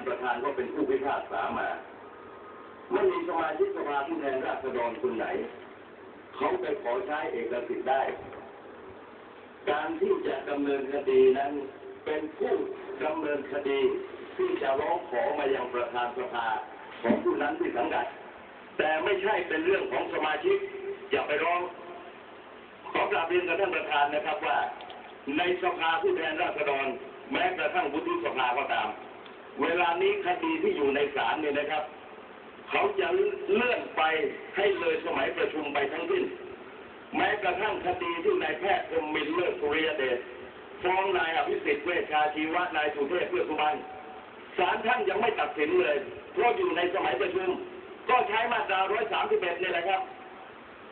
านประธานก็เป็นผู้พิพากษามา ไม่มีสมาชิกสภาผู้แทนราษฎรคนไหน เขาไปขอใช้เอกสิทธิ์ได้ การที่จะดำเนินคดีนั้นเป็นผู้ดำเนินคดีที่จะร้องขอมายังประธานสภาของผู้นั้นที่สังกัด แต่ไม่ใช่เป็นเรื่องของสมาชิก อย่าไปร้อง ขอกราบเรียนกับท่านประธานนะครับว่า ในสภาผู้แทนราษฎร แม้กระทั่งวุฒิสภาก็ตาม เวลานี้คดีที่อยู่ในศาลเนี่ยนะครับ เขาจะเลื่อนไปให้เลยสมัยประชุมไปทั้งสิ้น แม้กระทั่งคดีที่นายแพทย์พมมินเลิศสุริยเดชฟ้องนายอภิสิทธิ์เวชชาชีวะนายสุเทพเพื่อสุวรรณศาลท่านยังไม่ตัดสินเลย เพราะอยู่ในสมัยประชุม ก็ใช้มาตรา 131นี่แหละครับ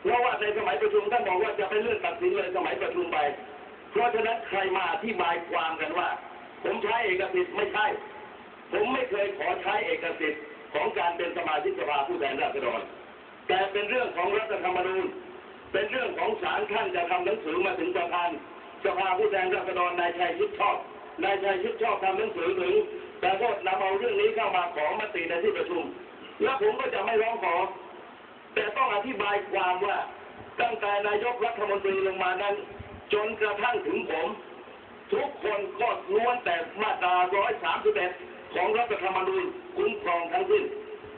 เพราะว่าในสมัยประชุมท่านบอกว่าจะไปเลื่อนตัดสินเลยสมัยประชุมไป เพราะฉะนั้นใครมาอธิบายความกันว่า ผมใช้เอกสิทธิ์ไม่ใช่ ผมไม่เคยขอใช้เอกสิทธิ์ของการเป็นสมาชิกสภาผู้แทนราษฎรแต่เป็นเรื่องของรัฐธรรมนูญ เป็นเรื่องของศาลท่านจะทำหนังสือมาถึงประธานสภาผู้แทนราษฎรนายชัยชิดชอบนายชัยชิดชอบทำหนังสือถึงแต่ก็นำเอาเรื่องนี้เข้ามาขอมติในที่ประชุม แล้วผมก็จะไม่ร้องขอ แต่ต้องอธิบายความว่าตั้งแต่นายกรัฐมนตรีลงมานั้น จนกระทั่งถึงผม ทุกคนก็ล้วนแต่มาตรา131 ของรัฐธรรมนูญคุ้มครองทั้งสิ้น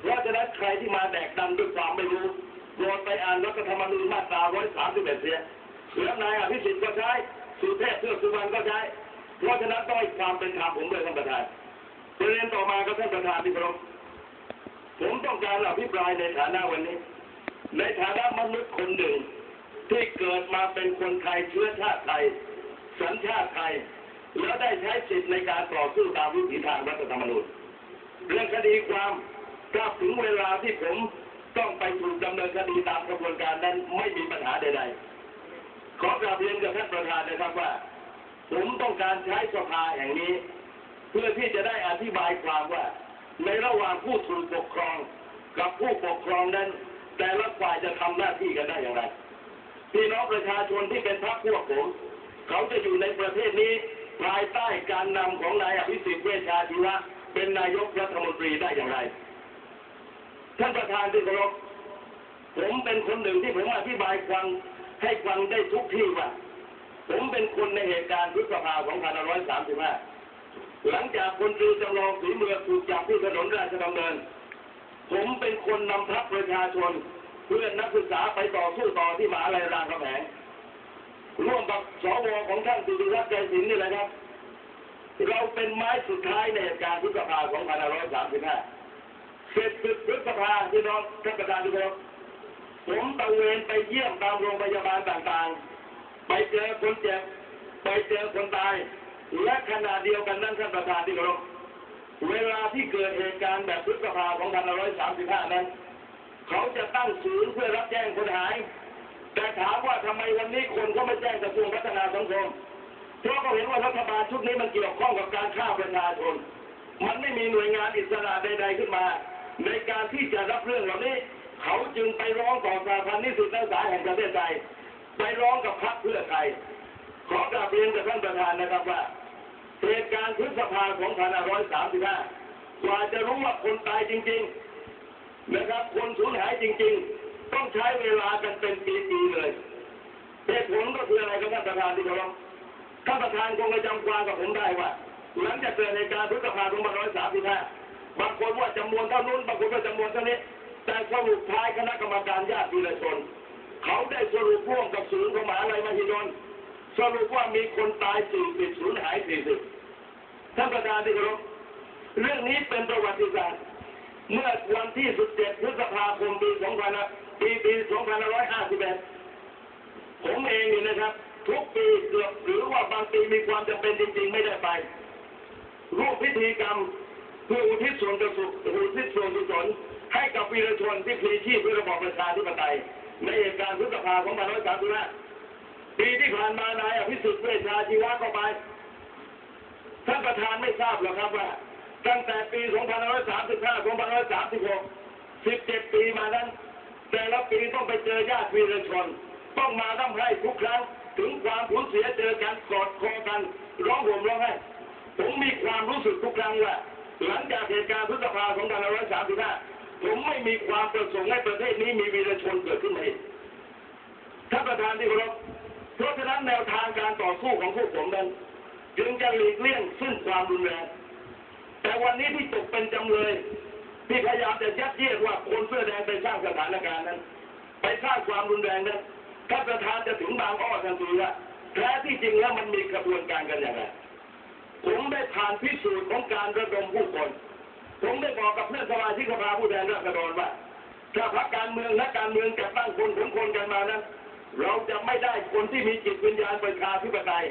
เพราะฉะนั้นใครที่มาแดกดันด้วยความไม่รู้โปรดไปอ่านรัฐธรรมนูญมาตรา 131 เสียแล้วนายอภิสิทธิ์ก็ใช้ สุเทพเทือกสุวรรณก็ใช้ เพราะฉะนั้นต้องให้ความเป็นธรรมผมด้วยท่านประธานประเด็นต่อมาก็ท่านประธานที่เคารพผมต้องการอภิปรายในฐานะวันนี้ ในฐานะมนุษย์คนหนึ่ง ที่เกิดมาเป็นคนไทยเชื้อชาติไทย สัญชาติไทย แล้วได้ใช้สิทธิในการต่อสู้ตามวิถีทางรัฐธรรมนูญเรื่องคดีความถ้าถึงเวลาที่ผมต้องไปถูกดำเนินคดีตามกระบวนการนั้นไม่มีปัญหาใดๆ ขอกราบเรียนกับท่านประธานนะครับว่า ผมต้องการใช้สภาแห่งนี้ เพื่อที่จะได้อธิบายความว่า ในระหว่างผู้ถูกปกครองกับผู้ปกครองนั้น แต่ละฝ่ายจะทำหน้าที่กันได้อย่างไรพี่น้องประชาชนที่เป็นพรรคพวกผม เขาจะอยู่ในประเทศนี้ภายใต้การนำของนายอภิสิทธิ์เวชชาชีวะเป็นนายกรัฐมนตรีได้อย่างไร ท่านประธานที่เคารพผมเป็นคนหนึ่งที่ผมอธิบายฟังให้ฟังได้ทุกที่ว่า ผมเป็นคนในเหตุการณ์พฤษภา2535 หลังจากคนตรีจำลองสีเมืองถูกจับที่ถนนราชดำเนิน ผมเป็นคนนำทัพประชาชน เพื่อนนักศึกษาไปต่อสู้ต่อที่มหาลัยรามคำแหง ร่วมกับสวของท่านสิริรัตน์ใจสินนี่แหละครับ เราเป็นไม้สุดท้ายในเหตุการณ์พฤษภา2535เสร็จศึกพฤษภาที่น้องท่านประธานทุกคนผมตะเวนไปเยี่ยมตามโรงพยาบาลต่างๆ ไปเจอคนเจ็บ ไปเจอคนตาย และขณะเดียวกันนั้นท่านประธานที่เคารพเวลาที่เกิดเหตุการณ์แบบพฤษภาของ2535 นั้น เขาจะตั้งศูนย์เพื่อรับแจ้งคนหาย แต่ถามว่าทำไมวันนี้คนเขาไม่แจ้งกระทรวงพัฒนาสังคมเพราะเขาเห็นว่ารัฐบาลชุดนี้มันเกี่ยวข้องกับการฆ่าประชาชน มันไม่มีหน่วยงานอิสระใด ๆ ขึ้นมา ในการที่จะรับเรื่องเหล่านี้ เขาจึงไปร้องต่อสาพันธ์นิสิตนักศึกษาแห่งประเทศไทยไปร้องกับพรรคเพื่อไทยขอกราบเรียนกับท่านประธานนะครับว่าเหตุการณ์พฤษภา2535กว่าจะรู้ว่าคนตายจริง ๆ นะครับ คนสูญหายจริง ๆ ต้องใช้เวลากันเป็นปีๆเลยเหตุผลก็คืออะไรครับท่านประธานที่เคารพท่านประธานคงจะจำความกับผมได้ว่าหลังจากเกิดเหตุการณ์พฤษภา2535บางคนว่าจำนวนเท่านู้นบางคนว่าจำนวนเท่านี้ แต่สรุปท้ายคณะกรรมการญาติวีรชน เขาได้สรุปร่วมกับศูนย์ของมหาลัยมหิดลสรุปว่ามีคนตาย 40สูญหาย 40 ท่านประธานที่เคารพเรื่องนี้เป็นประวัติศาสตร์ เมื่อวันที่ 17 พฤษภาคมปี2000ปีปี2551 ผมเองนี่นะครับ ทุกปีเกือบหรือว่าบางปีมีความจำเป็นจริงๆ ไม่ได้ไปร่วมพิธีกรรมเพื่ออุทิศส่วนกระสุอุทิศส่วนกุศลให้กับวีรชนที่พลีชีพเพื่อระบอบประชาธิปไตยในเหตุการณ์พฤษภาคม2535ปีที่ผ่านมานายอภิสิทธิ์เวชชาชีวะก็ไปท่านประธานไม่ทราบหรอกครับว่า ตั้งแต่ปี 2535 2536 17 ปีมานั้น แต่ละปีต้องไปเจอญาติวีรชน ต้องมาร่ำไห้ทุกครั้ง ถึงความสูญเสียเจอกันกอดคอกัน ร้องห่มร้องไห้ผมมีความรู้สึกทุกครั้งว่า หลังจากเหตุการณ์พฤษภา2535 ผมไม่มีความประสงค์ให้ประเทศนี้มีวีรชนเกิดขึ้นมาอีกท่านประธานที่เคารพเพราะฉะนั้นแนวทางการต่อสู้ของพวกผมนั้น จึงจะหลีกเลี่ยงซึ่งความรุนแรง แต่วันนี้ที่ตกเป็นจำเลยที่พยายามจะยัดเยียดว่าคนเสื้อแดงไปสร้างสถานการณ์นั้น ไปสร้างความรุนแรงนั้นท่านประธานจะถึงบางอ้อทันทีว่าแท้ที่จริงแล้วมันมีกระบวนการกันอย่างไรผมได้ผ่านพิสูจน์ของการระดมผู้คน ผมได้บอกกับเพื่อนสมาชิกสภาผู้แทนราษฎรว่าถ้าพรรคการเมืองนักการเมืองจัดตั้งคนขนคนกันมานั้น เราจะไม่ได้คนที่มีจิตวิญญาณประชาธิปไตย